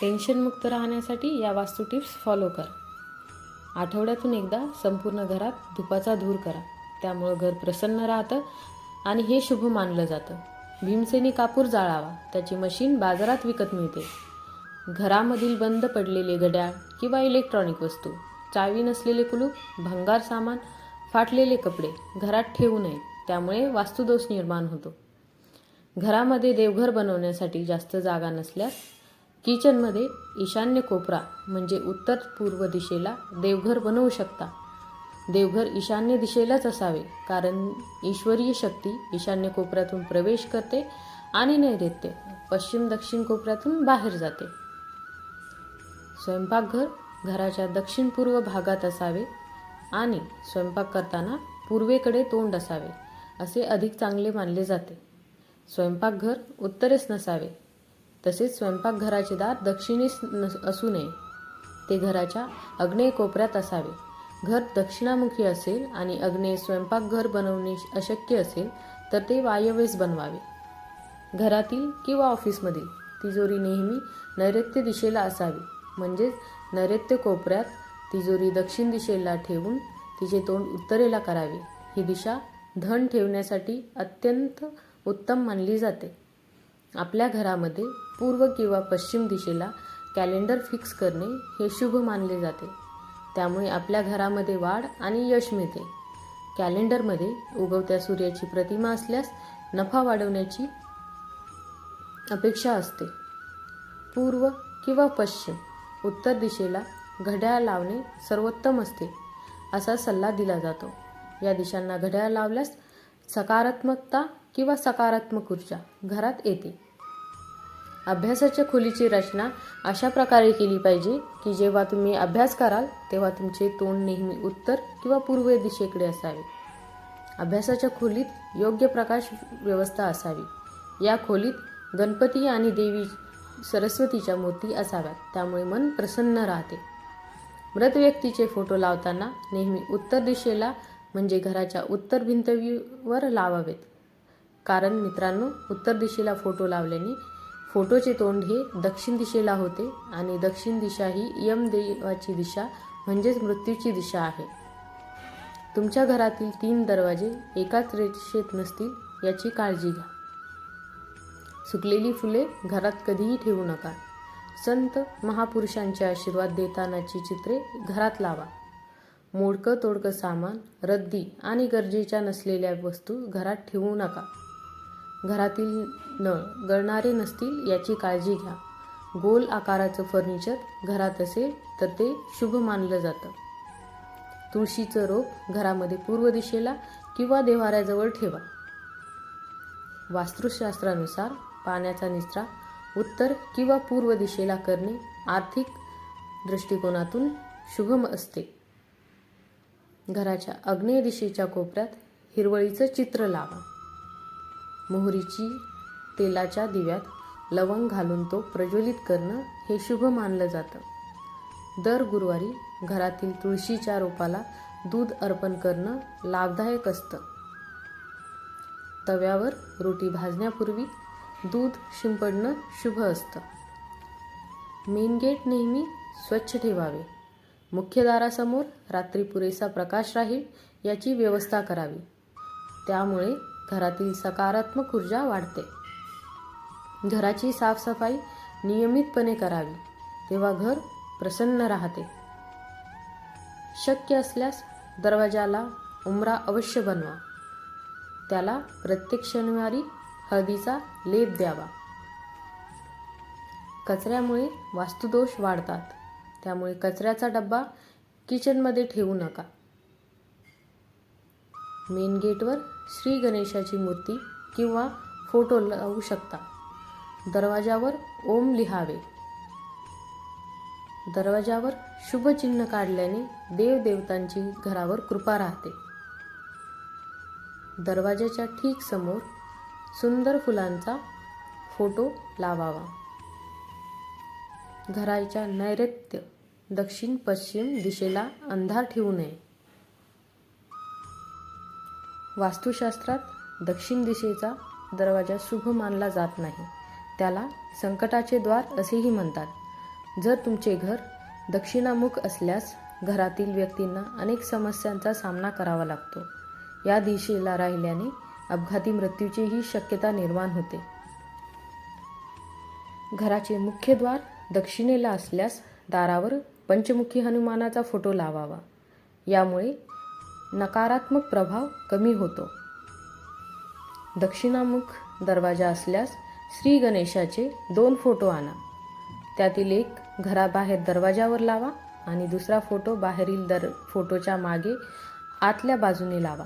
टेन्शनमुक्त राहण्यासाठी या वास्तू टिप्स फॉलो करा. आठवड्यातून एकदा संपूर्ण घरात धुपाचा धूर करा. त्यामुळं घर प्रसन्न राहतं आणि हे शुभ मानलं जातं. भीमसेनी कापूर जाळावा. त्याची मशीन बाजारात विकत मिळते. घरामधील बंद पडलेले घड्याळ किंवा इलेक्ट्रॉनिक वस्तू चावी नसलेले कुलूप भंगार सामान फाटलेले कपडे घरात ठेवू नये. त्यामुळे वास्तुदोष निर्माण होतो. घरामध्ये देवघर बनवण्यासाठी जास्त जागा नसल्यास किचनमध्ये ईशान्य कोपरा म्हणजे उत्तर पूर्व दिशेला देवघर बनवू शकता. देवघर ईशान्य दिशेलाच असावे कारण ईश्वरीय शक्ती ईशान्य कोपऱ्यातून प्रवेश करते आणि नैऋत्य पश्चिम दक्षिण कोपऱ्यातून बाहेर जाते. स्वयंपाकघर घराच्या दक्षिण पूर्व भागात असावे आणि स्वयंपाक करताना पूर्वेकडे तोंड असावे असे अधिक चांगले मानले जाते. स्वयंपाकघर उत्तरेस नसावे तसेच स्वयंपाकघराचे दार दक्षिणेस नस असू नये. ते घराच्या अग्नेय कोपऱ्यात असावे. घर दक्षिणामुखी असेल आणि अग्नेय स्वयंपाकघर बनवणे अशक्य असेल तर ते वायव्येस बनवावे. घरातील किंवा ऑफिसमधील तिजोरी नेहमी नैऋत्य दिशेला असावी. म्हणजेच नैऋत्य कोपऱ्यात तिजोरी दक्षिण दिशेला ठेवून तिचे तोंड उत्तरेला करावे. ही दिशा धन ठेवण्यासाठी अत्यंत उत्तम मानली जाते. आपल्या घरामध्ये पूर्व किंवा पश्चिम दिशेला कॅलेंडर फिक्स करणे हे शुभ मानले जाते. त्यामुळे आपल्या घरामध्ये वाढ आणि यश मिळते. कॅलेंडरमध्ये उगवत्या सूर्याची प्रतिमा असल्यास नफा वाढवण्याची अपेक्षा असते. पूर्व किंवा पश्चिम उत्तर दिशेला घड्याळ लावणे सर्वोत्तम असते असा सल्ला दिला जातो. या दिशांना घड्याळ लावल्यास सकारात्मकता किंवा सकारात्मक ऊर्जा घरात येते. अभ्यासाच्या खोलीची रचना अशा प्रकारे केली पाहिजे की जेव्हा तुम्ही अभ्यास कराल तेव्हा तुमचे तोंड नेहमी उत्तर किंवा पूर्व दिशेकडे असावे. अभ्यासाच्या खोलीत योग्य प्रकाश व्यवस्था असावी. या खोलीत गणपती आणि देवी सरस्वतीच्या मूर्ती असाव्यात त्यामुळे मन प्रसन्न राहते. मृत व्यक्तीचे फोटो लावताना नेहमी उत्तर दिशेला म्हणजे घराच्या उत्तर भिंतवीवर लावावेत. कारण मित्रांनो उत्तर दिशेला फोटो लावल्याने फोटोचे तोंड हे दक्षिण दिशेला होते आणि दक्षिण दिशा ही यमदेवाची दिशा म्हणजेच मृत्यूची दिशा आहे. तुमच्या घरातील तीन दरवाजे एकाच रेषेत नसतील याची काळजी घ्या. सुकलेली फुले घरात कधीही ठेवू नका. संत महापुरुषांचे आशीर्वाद देतानाची चित्रे घरात लावा. मोडकं तोडकं सामान रद्दी आणि गरजेच्या नसलेल्या वस्तू घरात ठेवू नका. घरातील नळ गळणारे नसतील याची काळजी घ्या. गोल आकाराचं फर्निचर घरात असेल तर ते शुभ मानलं जातं. तुळशीचं रोप घरामध्ये पूर्व दिशेला किंवा देवाऱ्याजवळ ठेवा. वास्तुशास्त्रानुसार पाण्याचा निचरा उत्तर किंवा पूर्व दिशेला करणे आर्थिक दृष्टिकोनातून शुभम असते. घराच्या आग्नेय दिशेच्या कोपऱ्यात हिरवळीचं चित्र लावा. मोहरीची तेलाच्या दिव्यात लवंग घालून तो प्रज्वलित करणं हे शुभ मानलं जातं. दर गुरुवारी घरातील तुळशीच्या रोपाला दूध अर्पण करणं लाभदायक असतं. तव्यावर रोटी भाजण्यापूर्वी दूध शिंपडणं शुभ असतं. मेन गेट नेहमी स्वच्छ ठेवावे. मुख्यदारासमोर रात्री पुरेसा प्रकाश राहील याची व्यवस्था करावी. त्यामुळे घरातील सकारात्मक ऊर्जा वाढते. घराची साफसफाई नियमितपणे करावी तेव्हा घर प्रसन्न राहते. शक्य असल्यास दरवाजाला उमरा अवश्य बनवा. त्याला प्रत्येक शनिवारी हळदीचा लेप द्यावा. कचऱ्यामुळे वास्तुदोष वाढतात. त्यामुळे कचऱ्याचा डब्बा किचनमध्ये ठेवू नका. मेन गेटवर श्री गणेशाची मूर्ती किंवा फोटो लावू शकता. दरवाजावर ओम लिहावे. दरवाजावर शुभचिन्ह काढल्याने देवदेवतांची घरावर कृपा राहते. दरवाजाच्या ठीक समोर सुंदर फुलांचा फोटो लावावा. घराच्या नैऋत्य दक्षिण पश्चिम दिशेला अंधार ठेवू नये. वास्तुशास्त्रात दक्षिण दिशेचा दरवाजा शुभ मानला जात नाही. त्याला संकटाचे द्वार असेही म्हणतात. जर तुमचे घर दक्षिणामुख असल्यास घरातील व्यक्तींना अनेक समस्यांचा सामना करावा लागतो. या दिशेला राहिल्याने अपघाती मृत्यूचीही शक्यता निर्माण होते. घराचे मुख्य द्वार दक्षिणेला असल्यास दारावर पंचमुखी हनुमानाचा फोटो लावावा. यामुळे नकारात्मक प्रभाव कमी होतो. दक्षिणामुख दरवाजा असल्यास श्री गणेशाचे दोन फोटो आणा. त्यातील एक घराबाहेर दरवाजावर लावा आणि दुसरा फोटो बाहेरील दर फोटोच्या मागे आतल्या बाजूने लावा.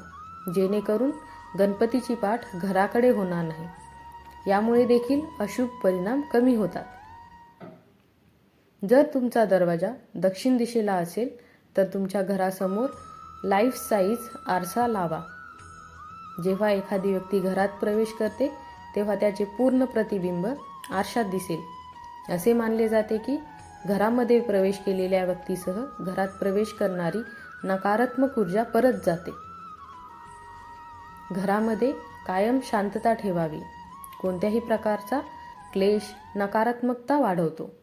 जेणेकरून गणपतीची पाठ घराकडे होणार नाही. यामुळे देखील अशुभ परिणाम कमी होतात. जर तुमचा दरवाजा दक्षिण दिशेला असेल तर तुमच्या घरासमोर लाईफ साईज आरसा लावा. जेव्हा एखादी व्यक्ती घरात प्रवेश करते तेव्हा त्याचे पूर्ण प्रतिबिंब आरशात दिसेल. असे मानले जाते की घरामध्ये प्रवेश केलेल्या व्यक्तीसह घरात प्रवेश करणारी नकारात्मक ऊर्जा परत जाते. घरामध्ये कायम शांतता ठेवावी. कोणत्याही प्रकारचा क्लेश नकारात्मकता वाढवतो.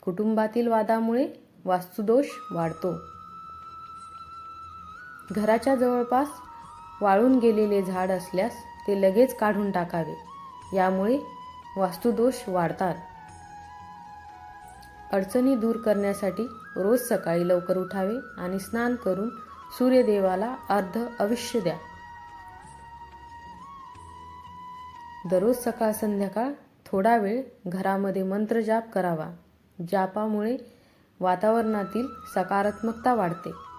कुटुंबातील वादामुळे वास्तुदोष वाढतो. घराच्या जवळपास वाळून गेलेले झाड असल्यास ते लगेच काढून टाकावे. यामुळे वास्तुदोष वाढतात. अडचणी दूर करण्यासाठी रोज सकाळी लवकर उठावे आणि स्नान करून सूर्यदेवाला अर्ध अवश्य द्या. दररोज सकाळ संध्याकाळ थोडा वेळ घरामध्ये मंत्रजाप करावा जापामुळे वातावरणातील सकारात्मकता वाढते.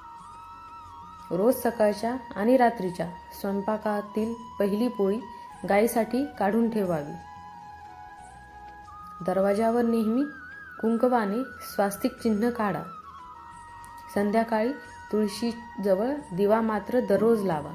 रोज सकाळच्या आणि रात्रीच्या स्वयंपाकातील पहिली पोळी गायीसाठी काढून ठेवावी. दरवाजावर नेहमी कुंकवाने स्वास्तिक चिन्ह काढा. संध्याकाळी तुळशीजवळ दिवा मात्र दररोज लावा.